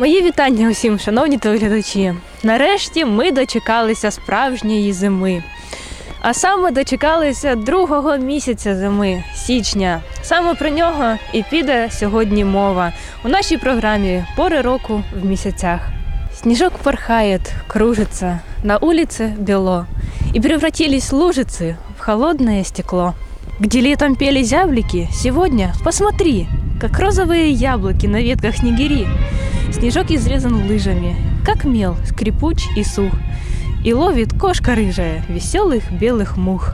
Мої вітання усім, шановні телеглядачі. Нарешті ми дочекалися справжньої зими. А саме дочекалися другого місяця зими, січня. Саме про нього і піде сьогодні мова у нашій програмі Пори року в місяцях. Снежок порхает, кружится, на улице бело, и превратились лужицы в холодное стекло. Где летом пели зяблики, сегодня посмотри, как розовые яблоки на ветках снегири. Снежок изрезан лыжами, как мел, скрипуч и сух, и ловит кошка рыжая веселых белых мух.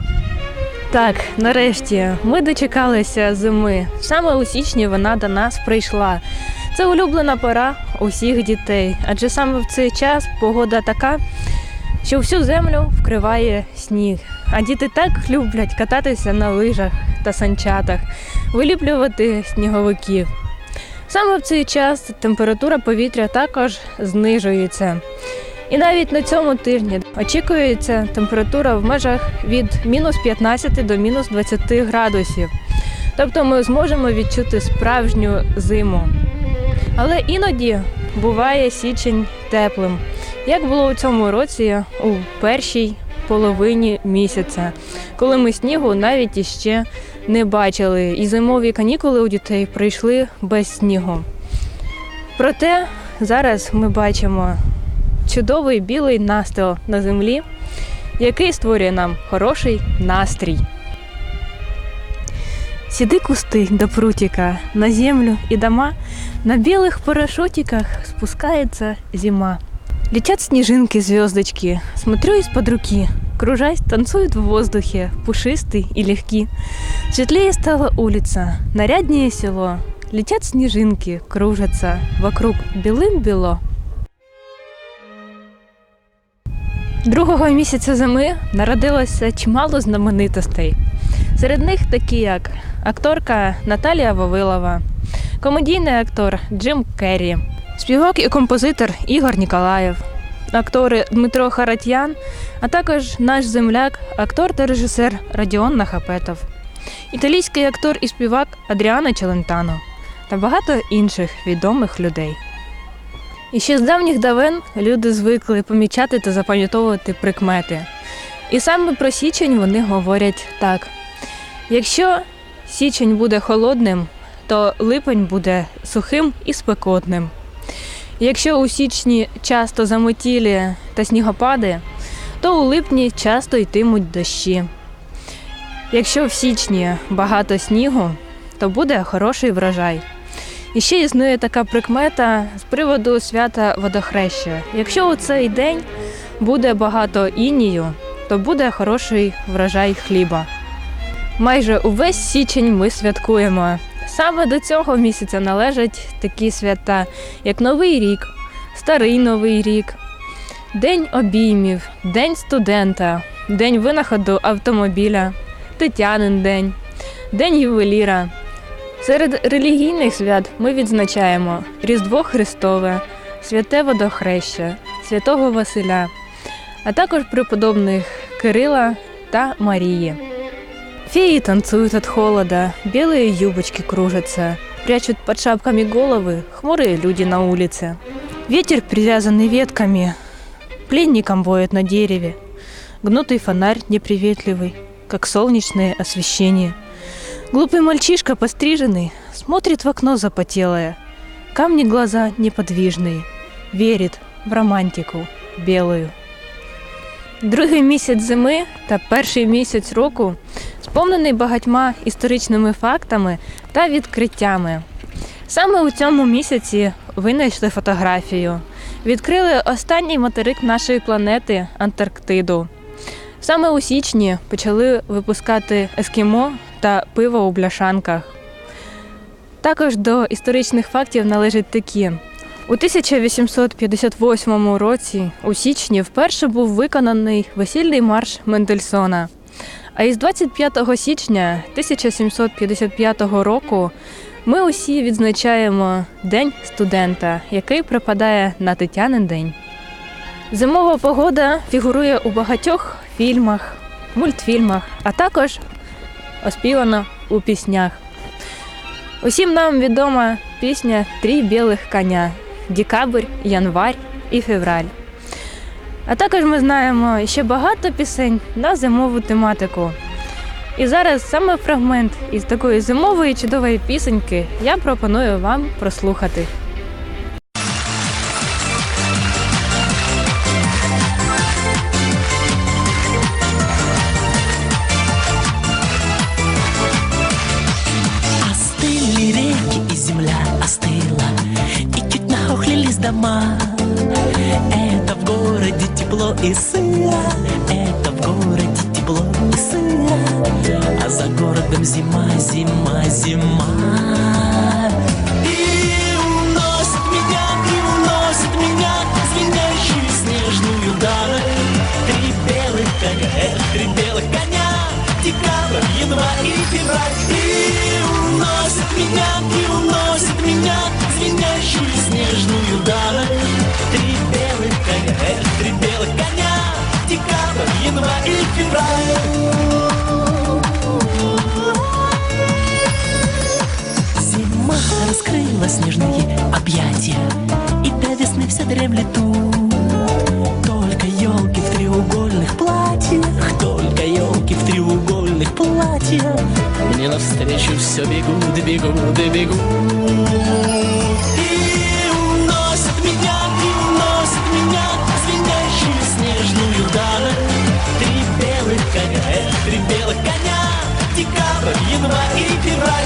Так, нарешті ми дочекалися зими. Саме у січні вона до нас прийшла. Це улюблена пора усіх дітей, адже саме в цей час погода така, що всю землю вкриває сніг. А діти так люблять кататися на лижах та санчатах, виліплювати сніговиків. Саме в цей час температура повітря також знижується. І навіть на цьому тижні очікується температура в межах від мінус 15 до мінус 20 градусів. Тобто ми зможемо відчути справжню зиму. Але іноді буває січень теплим, як було у цьому році у першій половині місяця, коли ми снігу навіть іще не бачили, і зимові канікули у дітей прийшли без снігу. Проте зараз ми бачимо чудовий білий настил на землі, який створює нам хороший настрій. Сіди кусты до прутика, на землю и дома, на белых парашютиках спускается зима. Летят снежинки, звездочки, смотрю из-под руки, кружась, танцуют в воздухе, пушистый и легки. Светлее стала улица, наряднее село, летят снежинки, кружатся, вокруг белым-бело. Другого місяця зими народилося чимало знаменитостей. Серед них такі як акторка Наталія Вавилова, комедійний актор Джим Керрі, співак і композитор Ігор Ніколаєв, актори Дмитро Харатьян, а також наш земляк, актор та режисер Радіон Нахапетов, італійський актор і співак Адріано Челентано та багато інших відомих людей. І ще з давніх давен люди звикли помічати та запам'ятовувати прикмети. І саме про січень вони говорять так: якщо січень буде холодним, то липень буде сухим і спекотним. Якщо у січні часто заметілі та снігопади, то у липні часто йтимуть дощі. Якщо в січні багато снігу, то буде хороший врожай. І ще існує така прикмета з приводу свята водохреща. Якщо у цей день буде багато інію, то буде хороший врожай хліба. Майже увесь січень ми святкуємо. Саме до цього місяця належать такі свята, як Новий рік, Старий Новий рік, День обіймів, День студента, День винаходу автомобіля, Тетянин день, День ювеліра. Серед релігійних свят ми відзначаємо Різдво Христове, Святе Водохреща, Святого Василя, а також преподобних Кирила та Марії. Феи танцуют от холода, белые юбочки кружатся, прячут под шапками головы хмурые люди на улице. Ветер, привязанный ветками, пленником воет на дереве. Гнутый фонарь неприветливый, как солнечное освещение. Глупый мальчишка, постриженный, смотрит в окно запотелое. Камни глаза неподвижные, верит в романтику белую. Другий місяць зими та перший місяць року сповнений багатьма історичними фактами та відкриттями. Саме у цьому місяці винайшли фотографію, відкрили останній материк нашої планети Антарктиду. Саме у січні почали випускати ескімо та пиво у бляшанках. Також до історичних фактів належать такі. У 1858 році, у січні, вперше був виконаний весільний марш Мендельсона. А із 25 січня 1755 року ми усі відзначаємо День студента, який припадає на Тетянин день. Зимова погода фігурує у багатьох фільмах, мультфільмах, а також оспівана у піснях. Усім нам відома пісня Три білих коня. декабрь, январь і февраль. А також ми знаємо ще багато пісень на зимову тематику. І зараз саме фрагмент із такої зимової чудової пісеньки я пропоную вам прослухати. Остыли реки и земля остыла И чуть нахохлились дома Это в городе И сыро Это в городе тепло и сыро А за городом зима, зима, зима. И уносит меня, и уносит меня Звенящую снежную даль Три белых коня, три белых коня. Декабрь, январь и февраль. И уносит меня, и уносит меня Звенящую снежную даль Зима раскрыла снежные объятия И до весны все дремлет Только елки в треугольных платьях Только елки в треугольных платьях. Мне навстречу все бегут, бегут, бегут Декабрь, январь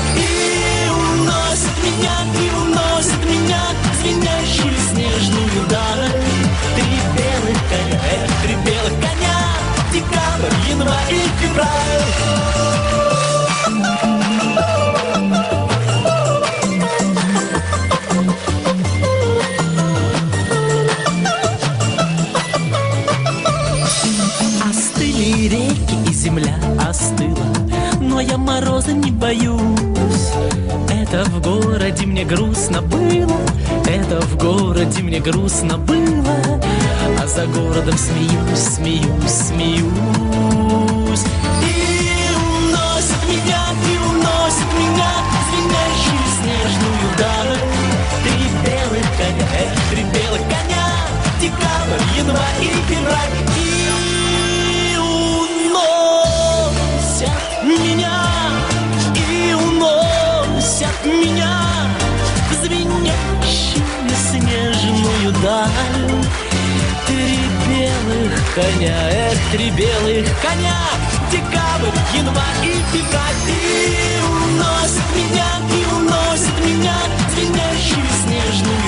в городе мне грустно было Это в городе мне грустно было А за городом смеюсь, смеюсь, смеюсь. И уносит меня, и уносит меня Звенящую снежную даль. Три белых коня, три белых коня Декабрь, январь и февраль даль. Три белых коня, эх, три белых коня, декабрь, январь и февраль. И уносит меня, и уносит меня, звенящий снежный